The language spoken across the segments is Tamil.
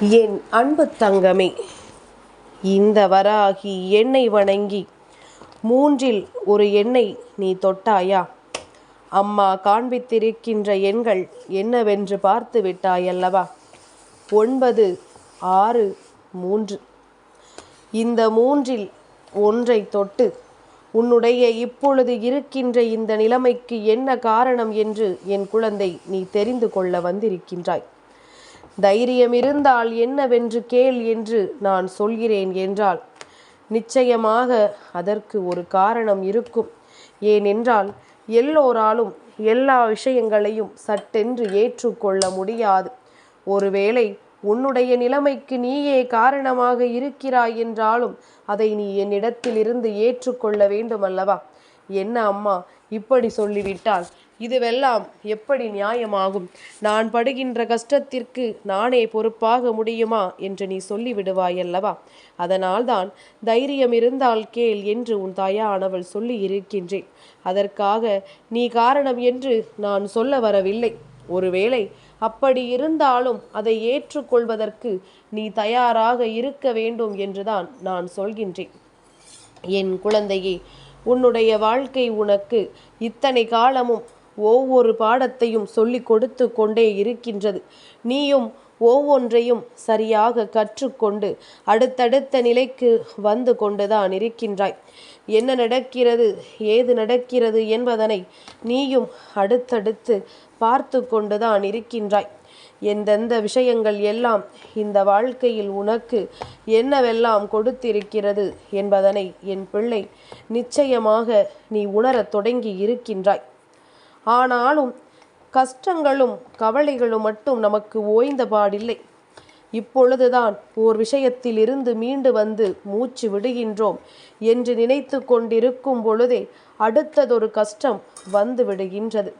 என் அன்பு தங்கமே இந்த வராகி என்னை வணங்கி மூன்றில் ஒரு எண்ணை நீ தொட்டாயா? அம்மா காண்பித்திருக்கின்ற எண்கள் என்னவென்று பார்த்து விட்டாயல்லவா? ஒன்பது ஆறு மூன்று. இந்த மூன்றில் ஒன்றை தொட்டு உன்னுடைய இப்பொழுது இருக்கின்ற இந்த நிலைமைக்கு என்ன காரணம் என்று என் குழந்தை நீ தெரிந்து கொள்ள வந்திருக்கின்றாய். தைரியம் இருந்தால் என்னவென்று கேள் என்று நான் சொல்கிறேன் என்றால் நிச்சயமாக அதற்கு ஒரு காரணம் இருக்கும். ஏனென்றால் எல்லோராலும் எல்லா விஷயங்களையும் சட்டென்று ஏற்றுக்கொள்ள முடியாது. ஒருவேளை உன்னுடைய நிலைமைக்கு நீயே காரணமாக இருக்கிறாய் என்றாலும் அதை நீ என்னிடத்திலிருந்து ஏற்றுக்கொள்ள வேண்டுமல்லவா? என்ன அம்மா இப்படி சொல்லிவிட்டால் இதுவெல்லாம் எப்படி நியாயமாகும்? நான் படுகின்ற கஷ்டத்திற்கு நானே பொறுப்பாக முடியுமா என்று நீ சொல்லிவிடுவாய் அல்லவா அதனால்தான் தைரியம் இருந்தால் கேள் என்று உன் தாயானவள் சொல்லி இருக்கின்றேன் அதற்காக நீ காரணம் என்று நான் சொல்ல வரவில்லை. ஒருவேளை அப்படி இருந்தாலும் அதை ஏற்றுக்கொள்வதற்கு நீ தயாராக இருக்க வேண்டும் என்றுதான் நான் சொல்கின்றேன். என் குழந்தையே உன்னுடைய வாழ்க்கை உனக்கு இத்தனை காலமும் ஒவ்வொரு பாடத்தையும் சொல்லிக் கொடுத்து கொண்டே இருக்கின்றது. நீயும் ஒவ்வொன்றையும் சரியாக கற்றுக்கொண்டு அடுத்தடுத்த நிலைக்கு வந்து கொண்டுதான் இருக்கின்றாய். என்ன நடக்கிறது ஏது நடக்கிறது என்பதனை நீயும் அடுத்தடுத்து பார்த்து கொண்டுதான் இருக்கின்றாய். எந்தெந்த விஷயங்கள் எல்லாம் இந்த வாழ்க்கையில் உனக்கு என்னவெல்லாம் கொடுத்திருக்கிறது என்பதனை என் பிள்ளை நிச்சயமாக நீ உணரத் தொடங்கி இருக்கின்றாய். ஆனாலும் கஷ்டங்களும் கவலைகளும் மட்டும் நமக்கு ஓய்ந்த பாடில்லை. இப்பொழுதுதான் ஓர் விஷயத்தில் இருந்து மீண்டு வந்து மூச்சு விடுகின்றோம் என்று நினைத்து கொண்டிருக்கும் பொழுதே அடுத்ததொரு கஷ்டம் வந்து விடுகின்றது.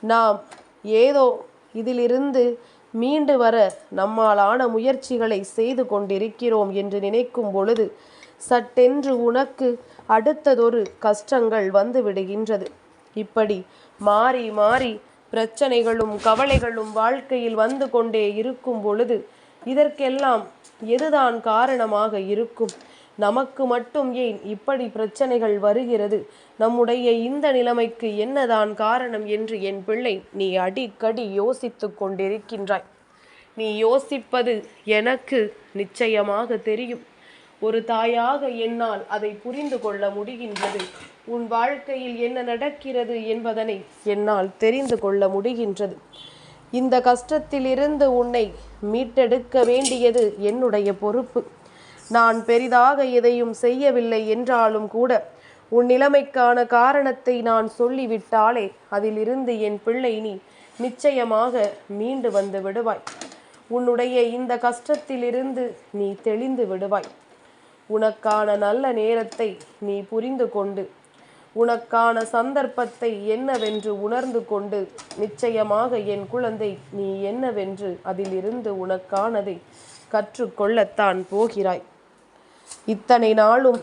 நாம் ஏதோ இதிலிருந்து மீண்டு வர நம்மாலான முயற்சிகளை செய்து கொண்டிருக்கிறோம் என்று நினைக்கும் பொழுது சட்டென்று உனக்கு அடுத்ததொரு கஷ்டங்கள் வந்து விடுகின்றது. இப்படி மாறி மாறி பிரச்சனைகளும் கவலைகளும் வாழ்க்கையில் வந்து கொண்டே இருக்கும் பொழுது இதற்கெல்லாம் எதுதான் காரணமாக இருக்கும்? நமக்கு மட்டும் ஏன் இப்படி பிரச்சனைகள் வருகிறது? நம்முடைய இந்த நிலைமைக்கு என்னதான் காரணம் என்று என் பிள்ளை நீ அடிக்கடி யோசித்து கொண்டிருக்கின்றாய். நீ யோசிப்பது எனக்கு நிச்சயமாக தெரியும். ஒரு தாயாக என்னால் அதை புரிந்து கொள்ள முடிகின்றது. உன் வாழ்க்கையில் என்ன நடக்கிறது என்பதனை என்னால் தெரிந்து கொள்ள முடிகின்றது. இந்த கஷ்டத்திலிருந்து உன்னை மீட்டெடுக்க வேண்டியது என்னுடைய பொறுப்பு. நான் பெரிதாக எதையும் செய்யவில்லை என்றாலும் கூட உன் நிலைமைக்கான காரணத்தை நான் சொல்லிவிட்டாலே அதிலிருந்து என் பிள்ளை நீ நிச்சயமாக மீண்டு வந்து விடுவாய். உன்னுடைய இந்த கஷ்டத்திலிருந்து நீ தெளிந்து விடுவாய். உனக்கான நல்ல நேரத்தை நீ புரிந்து கொண்டு உனக்கான சந்தர்ப்பத்தை என்னவென்று உணர்ந்து கொண்டு நிச்சயமாக என் குழந்தை நீ என்னவென்று அதிலிருந்து உனக்கானதை கற்றுக்கொள்ளத்தான் போகிறாய். இத்தனை நாளும்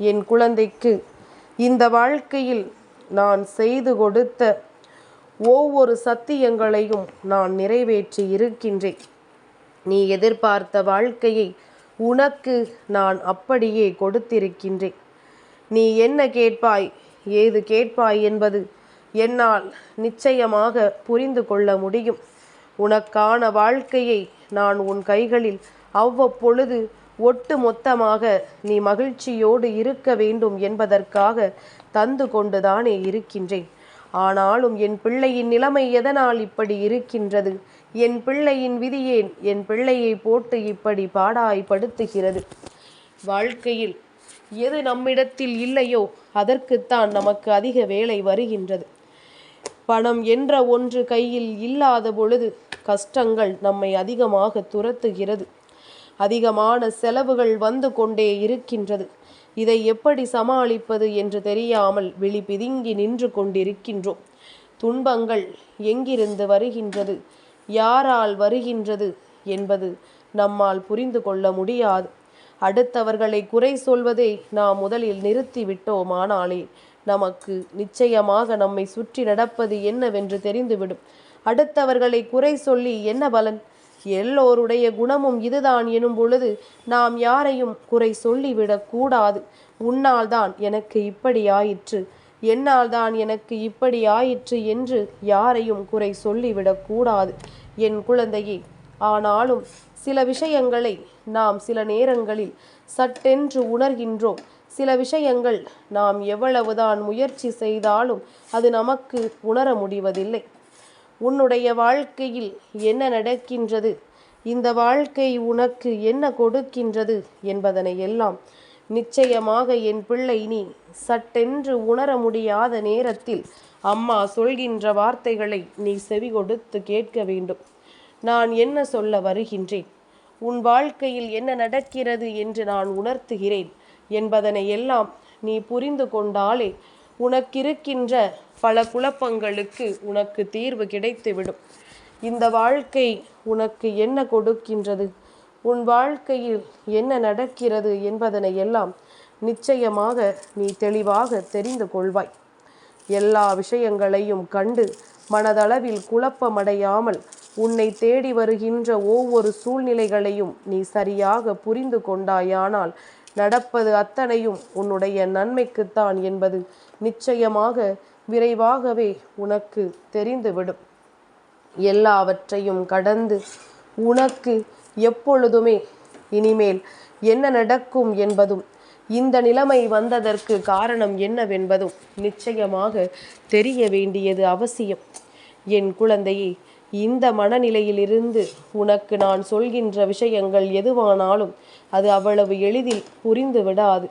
என் குழந்தைக்கு இந்த வாழ்க்கையில் நான் செய்து கொடுத்த ஒவ்வொரு சத்தியங்களையும் நான் நிறைவேற்றி இருக்கின்றேன். நீ எதிர்பார்த்த வாழ்க்கையை உனக்கு நான் அப்படியே கொடுத்திருக்கின்றேன். நீ என்ன கேட்பாய்? ஏது கேட்பாய் என்பது என்னால் நிச்சயமாக புரிந்து கொள்ள முடியும். உனக்கான வாழ்க்கையை நான் உன் கைகளில் அவ்வப்பொழுது ஒட்டு மொத்தமாக நீ மகிழ்ச்சியோடு இருக்க வேண்டும் என்பதற்காக தந்து கொண்டுதானே இருக்கின்றேன். ஆனாலும் என் பிள்ளையின் நிலைமை எதனால் இப்படி இருக்கின்றது? என் பிள்ளையின் விதியேன் என் பிள்ளையை போட்டு இப்படி பாடாய்படுத்துகிறது வாழ்க்கையில் எது நம்மிடத்தில் இல்லையோ அதற்குத்தான் நமக்கு அதிக வேலை வருகின்றது. பணம் என்ற ஒன்று கையில் இல்லாத பொழுது கஷ்டங்கள் நம்மை அதிகமாக துரத்துகிறது. அதிகமான செலவுகள் வந்து கொண்டே இருக்கின்றது. இதை எப்படி சமாளிப்பது என்று தெரியாமல் விழி பிதுங்கி நின்று கொண்டிருக்கின்றோம். துன்பங்கள் எங்கிருந்து வருகின்றது? யாரால் வருகின்றது என்பது நம்மால் புரிந்து கொள்ள முடியாது. அடுத்தவர்களை குறை சொல்வதை நாம் முதலில் நிறுத்திவிட்டோமானாலே நமக்கு நிச்சயமாக நம்மை சுற்றி நடப்பது என்னவென்று தெரிந்துவிடும். அடுத்தவர்களை குறை சொல்லி என்ன பலன்? எல்லோருடைய குணமும் இதுதான் எனும் பொழுது நாம் யாரையும் குறை சொல்லிவிடக் கூடாது. உன்னால் தான் எனக்கு இப்படி ஆயிற்று. என்னால் தான் எனக்கு இப்படி ஆயிற்று என்று யாரையும் குறை சொல்லிவிடக் கூடாது. என் குழந்தையே ஆனாலும் சில விஷயங்களை நாம் சில நேரங்களில் சட்டென்று உணர்கின்றோம். சில விஷயங்கள் நாம் எவ்வளவுதான் முயற்சி செய்தாலும் அது நமக்கு உணர முடிவதில்லை. உன்னுடைய வாழ்க்கையில் என்ன நடக்கின்றது? இந்த வாழ்க்கை உனக்கு என்ன கொடுக்கின்றது என்பதனை எல்லாம் நிச்சயமாக என் பிள்ளை நீ சட்டென்று உணர முடியாத நேரத்தில் அம்மா சொல்கின்ற வார்த்தைகளை நீ செவி கொடுத்து கேட்க வேண்டும். நான் என்ன சொல்ல வருகின்றேன்? உன் வாழ்க்கையில் என்ன நடக்கிறது என்று நான் உணர்த்துகிறேன். என்பதனை எல்லாம் நீ புரிந்து கொண்டாலே உனக்கிருக்கின்ற பல குழப்பங்களுக்கு உனக்கு தீர்வு கிடைத்துவிடும். இந்த வாழ்க்கை உனக்கு என்ன கொடுக்கின்றது? உன் வாழ்க்கையில் என்ன நடக்கிறது என்பதனை எல்லாம் நிச்சயமாக நீ தெளிவாக தெரிந்து கொள்வாய். எல்லா விஷயங்களையும் கண்டு மனதளவில் குழப்பமடையாமல் உன்னை தேடி வருகின்ற ஒவ்வொரு சூழ்நிலைகளையும் நீ சரியாக புரிந்து கொண்டாயானால் நடப்பது அத்தனையும் உன்னுடைய நன்மைக்குத்தான் என்பது நிச்சயமாக விரைவாகவே உனக்கு தெரிந்துவிடும். எல்லாவற்றையும் கடந்து உனக்கு எப்பொழுதுமே இனிமேல் என்ன நடக்கும் என்பதும் இந்த நிலைமை வந்ததற்கு காரணம் என்னவென்பதும் நிச்சயமாக தெரிய வேண்டியது அவசியம். என் குழந்தையே இந்த மனநிலையிலிருந்து உனக்கு நான் சொல்கின்ற விஷயங்கள் எதுவானாலும் அது அவ்வளவு எளிதில் புரிந்து விடாது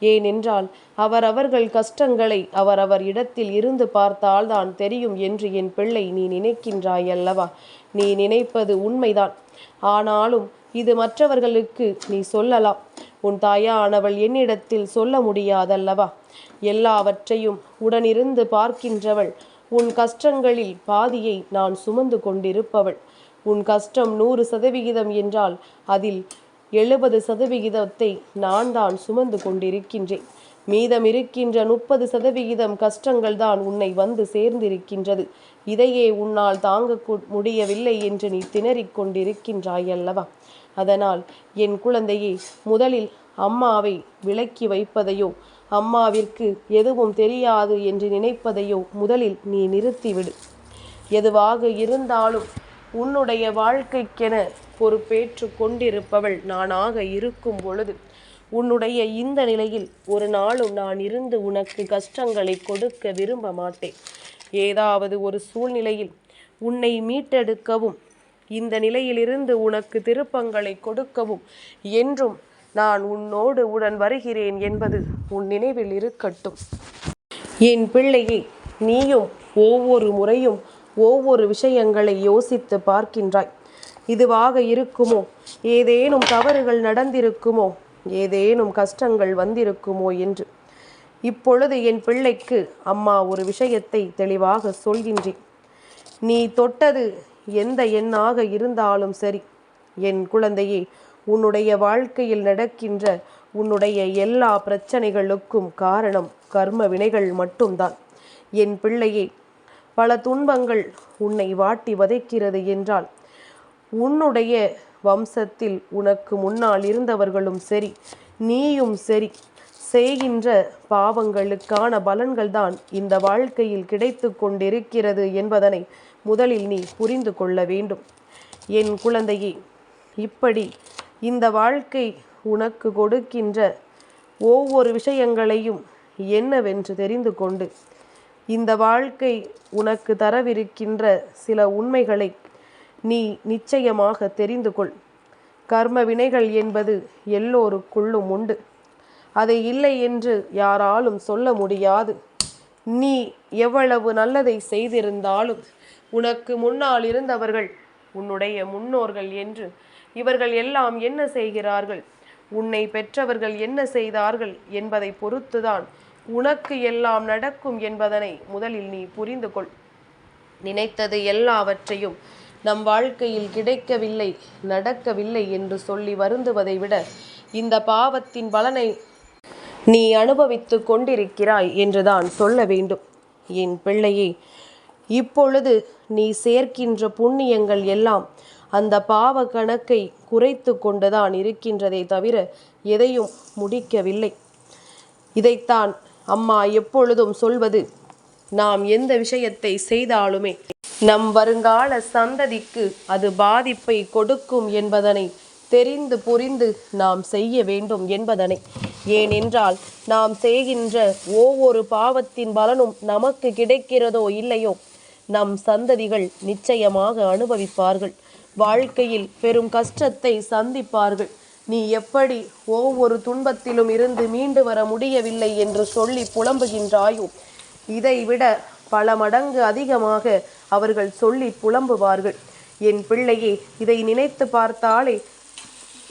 ஏனென்றால் அவரவர்கள் கஷ்டங்களை அவரவர் இடத்தில் இருந்து பார்த்தால்தான் தெரியும் என்று என் பிள்ளை நீ நினைக்கின்றாய் அல்லவா நீ நினைப்பது உண்மைதான். ஆனாலும் இது மற்றவர்களுக்கு நீ சொல்லலாம். உன் தாயானவள் என்னிடத்தில் சொல்ல முடியாதல்லவா? எல்லாவற்றையும் உடனிருந்து பார்க்கின்றவள் உன் கஷ்டங்களில் பாதியை நான் சுமந்து கொண்டிருப்பவள். உன் கஷ்டம் நூறு சதவிகிதம் என்றால் அதில் எழுபது சதவிகிதத்தை நான் தான் சுமந்து கொண்டிருக்கின்றேன். மீதம் இருக்கின்ற முப்பது சதவிகிதம் கஷ்டங்கள் தான் உன்னை வந்து சேர்ந்திருக்கின்றது. இதையே உன்னால் தாங்க முடியவில்லை என்று நீ திணறிக் கொண்டிருக்கின்றாயல்லவா? அதனால் என் குழந்தையே முதலில் அம்மாவை விலக்கி வைப்பதையோ அம்மாவிற்கு எதுவும் தெரியாது என்று நினைப்பதையோ முதலில் நீ நிறுத்திவிடு. எதுவாக இருந்தாலும் உன்னுடைய வாழ்க்கைக்கென பொறுப்பேற்று கொண்டிருப்பவள் நானாக இருக்கும் பொழுது உன்னுடைய இந்த நிலையில் ஒரு நாளும் நான் இருந்து உனக்கு கஷ்டங்களை கொடுக்க விரும்ப மாட்டேன். ஏதாவது ஒரு சூழ்நிலையில் உன்னை மீட்டெடுக்கவும் இந்த நிலையிலிருந்து உனக்கு திருப்பங்களை கொடுக்கவும் என்றும் நான் உன்னோடு உடன் வருகிறேன் என்பது உன் நினைவில் இருக்கட்டும். என் பிள்ளையே நீயும் ஒவ்வொரு முறையும் ஒவ்வொரு விஷயங்களை யோசித்து பார்க்கின்றாய். இதுவாக இருக்குமோ? ஏதேனும் தவறுகள் நடந்திருக்குமோ? ஏதேனும் கஷ்டங்கள் வந்திருக்குமோ என்று. இப்பொழுது என் பிள்ளைக்கு அம்மா ஒரு விஷயத்தை தெளிவாக சொல்கின்றேன். நீ தொட்டது எந்த எண்ணாக இருந்தாலும் சரி. என் குழந்தையே உன்னுடைய வாழ்க்கையில் நடக்கின்ற உன்னுடைய எல்லா பிரச்சனைகளுக்கும் காரணம் கர்ம வினைகள் மட்டும்தான். என் பிள்ளையே பல துன்பங்கள் உன்னை வாட்டி வதைக்கிறது என்றால் உன்னுடைய வம்சத்தில் உனக்கு முன்னால் இருந்தவர்களும் சரி நீயும் சரி. செய்கின்ற பாவங்களுக்கான பலன்கள்தான் இந்த வாழ்க்கையில் கிடைத்து கொண்டிருக்கிறது என்பதனை முதலில் நீ புரிந்து கொள்ள வேண்டும். என் குழந்தையே இப்படி இந்த வாழ்க்கை உனக்கு கொடுக்கின்ற ஒவ்வொரு விஷயங்களையும் என்னவென்று தெரிந்து கொண்டு இந்த வாழ்க்கை உனக்கு தரவிருக்கின்ற சில உண்மைகளை நீ நிச்சயமாக தெரிந்து கொள். கர்ம வினைகள் என்பது எல்லோருக்குள்ளும் உண்டு. அதை இல்லை என்று யாராலும் சொல்ல முடியாது. நீ எவ்வளவு நல்லதை செய்திருந்தாலும் உனக்கு முன்னால் இருந்தவர்கள் உன்னுடைய முன்னோர்கள் என்று இவர்கள் எல்லாம் என்ன செய்கிறார்கள்? உன்னை பெற்றவர்கள் என்ன செய்தார்கள் என்பதை பொறுத்துதான் உனக்கு எல்லாம் நடக்கும் என்பதனை முதலில் நீ புரிந்து கொள். நினைத்தது எல்லாவற்றையும் நம் வாழ்க்கையில் கிடைக்கவில்லை நடக்கவில்லை என்று சொல்லி வருந்துவதை விட இந்த பாவத்தின் பலனை நீ அனுபவித்து கொண்டிருக்கிறாய் என்றுதான் சொல்ல வேண்டும். என் பிள்ளையே இப்பொழுது நீ சேர்க்கின்ற புண்ணியங்கள் எல்லாம் அந்த பாவ கணக்கை குறைத்து கொண்டுதான் இருக்கின்றதே தவிர எதையும் முடிக்கவில்லை. இதைத்தான் அம்மா எப்பொழுதும் சொல்வது. நாம் எந்த விஷயத்தை செய்தாலுமே நம் வருங்கால சந்ததிக்கு அது பாதிப்பை கொடுக்கும் என்பதனை தெரிந்து புரிந்து நாம் செய்ய வேண்டும் என்பதனை. ஏனென்றால் நாம் செய்கின்ற ஒவ்வொரு பாவத்தின் பலனும் நமக்கு கிடைக்கிறதோ இல்லையோ நம் சந்ததிகள் நிச்சயமாக அனுபவிப்பார்கள். வாழ்க்கையில் பெரும் கஷ்டத்தை சந்திப்பார்கள். நீ எப்படி ஒவ்வொரு துன்பத்திலும் இருந்து மீண்டு வர முடியவில்லை என்று சொல்லி புலம்புகின்றாயோ இதைவிட பல மடங்கு அதிகமாக அவர்கள் சொல்லி புலம்புவார்கள். என் பிள்ளையே இதை நினைத்து பார்த்தாலே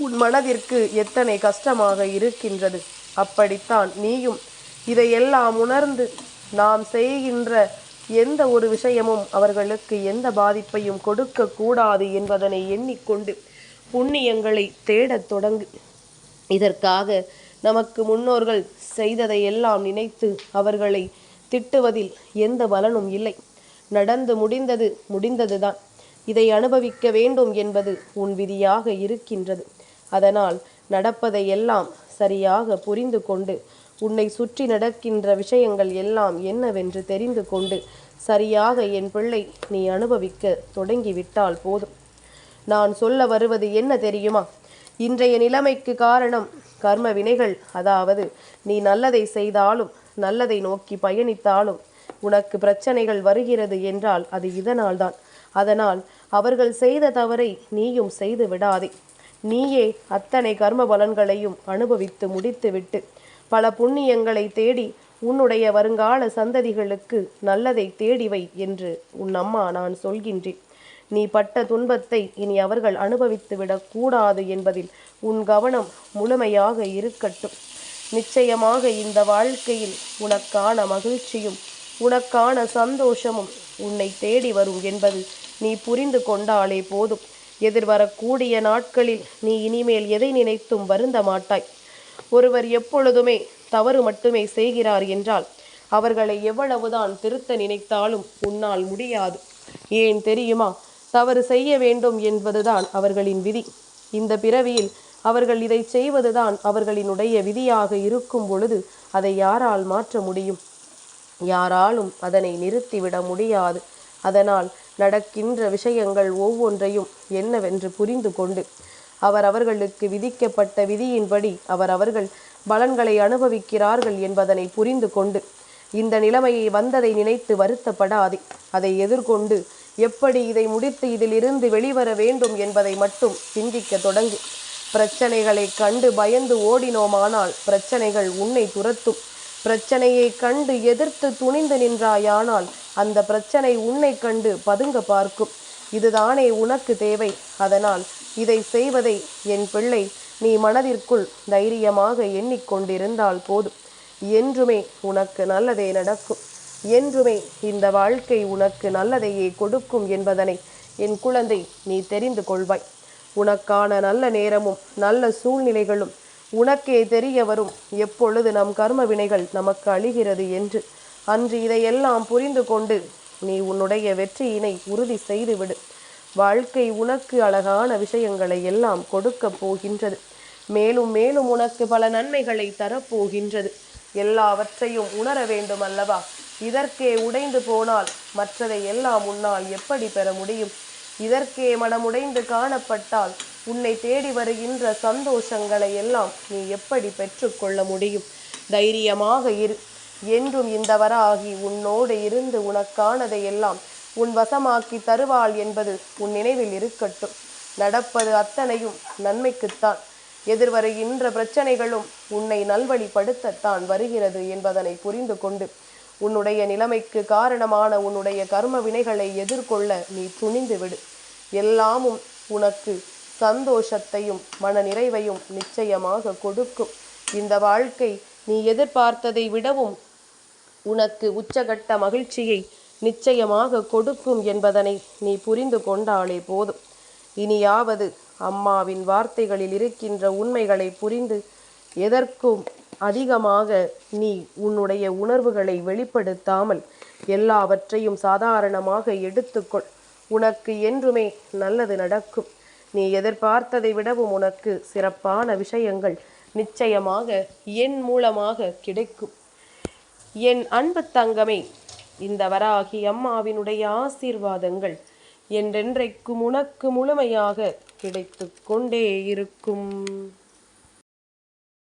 உன் மனதிற்கு எத்தனை கஷ்டமாக இருக்கின்றது. அப்படித்தான் நீயும் இதையெல்லாம் உணர்ந்து நாம் செய்கின்ற எந்த ஒரு விஷயமும் அவர்களுக்கு எந்த பாதிப்பையும் கொடுக்க கூடாது என்பதனை எண்ணிக்கொண்டு புண்ணியங்களை தேடத் தொடங்கு. இதற்காக நமக்கு முன்னோர்கள் செய்ததை எல்லாம் நினைத்து அவர்களை திட்டுவதில் எந்த பலனும் இல்லை. நடந்து முடிந்தது முடிந்ததுதான். இதை அனுபவிக்க வேண்டும் என்பது உன் விதியாக இருக்கின்றது. அதனால் நடப்பதை எல்லாம் சரியாக புரிந்து கொண்டு உன்னை சுற்றி நடக்கின்ற விஷயங்கள் எல்லாம் என்னவென்று தெரிந்து கொண்டு சரியாக என் பிள்ளை நீ அனுபவிக்க தொடங்கிவிட்டால் போதும். நான் சொல்ல வருவது என்ன தெரியுமா? இன்றைய நிலைமைக்கு காரணம் கர்ம வினைகள். அதாவது நீ நல்லதை செய்தாலும் நல்லதை நோக்கி பயணித்தாலும் உனக்கு பிரச்சனைகள் வருகிறது என்றால் அது இதனால்தான். அதனால் அவர்கள் செய்த தவறை நீயும் செய்து விடாதே. நீயே அத்தனை கர்ம பலன்களையும் அனுபவித்து முடித்துவிட்டு பல புண்ணியங்களை தேடி உன்னுடைய வருங்கால சந்ததிகளுக்கு நல்லதை தேடிவை என்று உன் அம்மா நான் சொல்கின்றேன். நீ பட்ட துன்பத்தை இனி அவர்கள் அனுபவித்து விடக்கூடாது என்பதில் உன் கவனம் முழுமையாக இருக்கட்டும். நிச்சயமாக இந்த வாழ்க்கையில் உனக்கான மகிழ்ச்சியும் உனக்கான சந்தோஷமும் உன்னை தேடி வரும் என்பது நீ புரிந்து கொண்டாலே போதும். எதிர்வரக்கூடிய நாட்களில் நீ இனிமேல் எதை நினைத்தும் வருந்த மாட்டாய். ஒருவர் எப்பொழுதுமே தவறு மட்டுமே செய்கிறார் என்றால் அவர்களை எவ்வளவுதான் திருத்த நினைத்தாலும் உன்னால் முடியாது. ஏன் தெரியுமா? தவறு செய்ய வேண்டும் என்பதுதான் அவர்களின் விதி. இந்த பிறவியில் அவர்கள் இதை செய்வதுதான் அவர்களினுடைய விதியாக இருக்கும் பொழுது அதை யாரால் மாற்ற முடியும்? யாராலும் அதனை நிறுத்திவிட முடியாது. அதனால் நடக்கின்ற விஷயங்கள் ஒவ்வொன்றையும் என்னவென்று புரிந்து கொண்டு அவர் அவர்களுக்கு விதிக்கப்பட்ட விதியின்படி அவர் அவர்கள் பலன்களை அனுபவிக்கிறார்கள் என்பதனை புரிந்து கொண்டு இந்த நிலைமையை வந்ததை நினைத்து வருத்தப்படாதே. அதை எதிர்கொண்டு எப்படி இதை முடித்து இதிலிருந்து வெளிவர வேண்டும் என்பதை மட்டும் சிந்திக்க தொடங்கு. பிரச்சனைகளை கண்டு பயந்து ஓடினோமானால் பிரச்சனைகள் உன்னை துரத்தும். பிரச்சனையை கண்டு எதிர்த்து துணிந்து நின்றாயானால் அந்த பிரச்சனை உன்னை கண்டு பதுங்க பார்க்கும். இதுதானே உனக்கு தேவை. அதனால் இதை செய்வதை என் பிள்ளை நீ மனதிற்குள் தைரியமாக எண்ணிக்கொண்டிருந்தால் போதும். என்றுமே உனக்கு நல்லதே நடக்கும். என்றுமே இந்த வாழ்க்கை உனக்கு நல்லதையே கொடுக்கும் என்பதனை என் குழந்தை நீ தெரிந்து கொள்வாய். உனக்கான நல்ல நேரமும் நல்ல சூழ்நிலைகளும் உனக்கே தெரிய வரும். எப்பொழுது நம் கர்ம வினைகள் நமக்கு அழிகிறது என்று. அன்று இதையெல்லாம் புரிந்து கொண்டு நீ உன்னுடைய வெற்றியினை உறுதி செய்துவிடு. வாழ்க்கை உனக்கு அழகான விஷயங்களை எல்லாம் கொடுக்க போகின்றது. மேலும் மேலும் உனக்கு பல நன்மைகளை தரப்போகின்றது. எல்லாவற்றையும் உணர வேண்டும் அல்லவா இதற்கே உடைந்து போனால் மற்றதை எல்லாம் உன்னால் எப்படி பெற முடியும்? இதற்கே மனமுடைந்து காணப்பட்டால் உன்னை தேடி வருகின்ற சந்தோஷங்களை எல்லாம் நீ எப்படி பெற்றுக்கொள்ள முடியும்? தைரியமாக இரு. என்றும் இந்த வராகி உன்னோடு இருந்து உனக்கானதை எல்லாம் உன் வசமாக்கி தருவாள் என்பது உன் நினைவில் இருக்கட்டும். நடப்பது அத்தனையும் நன்மைக்குத்தான். எதிர்வருகின்ற பிரச்சனைகளும் உன்னை நல்வழிப்படுத்தத்தான் வருகிறது என்பதனை புரிந்து கொண்டு உன்னுடைய நிலைமைக்கு காரணமான உன்னுடைய கர்ம வினைகளை எதிர்கொள்ள நீ துணிந்து விடு. எல்லாமும் உனக்கு சந்தோஷத்தையும் மன நிறைவையும் நிச்சயமாக கொடுக்கும். இந்த வாழ்க்கை நீ எதிர்பார்த்ததை விடவும் உனக்கு உச்சகட்ட மகிழ்ச்சியை நிச்சயமாக கொடுக்கும் என்பதனை நீ புரிந்து கொண்டாலே போதும். இனியாவது அம்மாவின் வார்த்தைகளில் இருக்கின்ற உண்மைகளை புரிந்து எதற்கும் அதிகமாக நீ உன்னுடைய உணர்வுகளை வெளிப்படுத்தாமல் எல்லாவற்றையும் சாதாரணமாக எடுத்துக்கொள். உனக்கு என்றுமே நல்லது நடக்கும். நீ எதிர்பார்த்ததை விடவும் உனக்கு சிறப்பான விஷயங்கள் நிச்சயமாக என் மூலமாக கிடைக்கும். என் அன்பு தங்கமே இந்த வராகி அம்மாவினுடைய ஆசீர்வாதங்கள் என்றென்றைக்கும் உனக்கு முழுமையாக கிடைத்து கொண்டே இருக்கும்.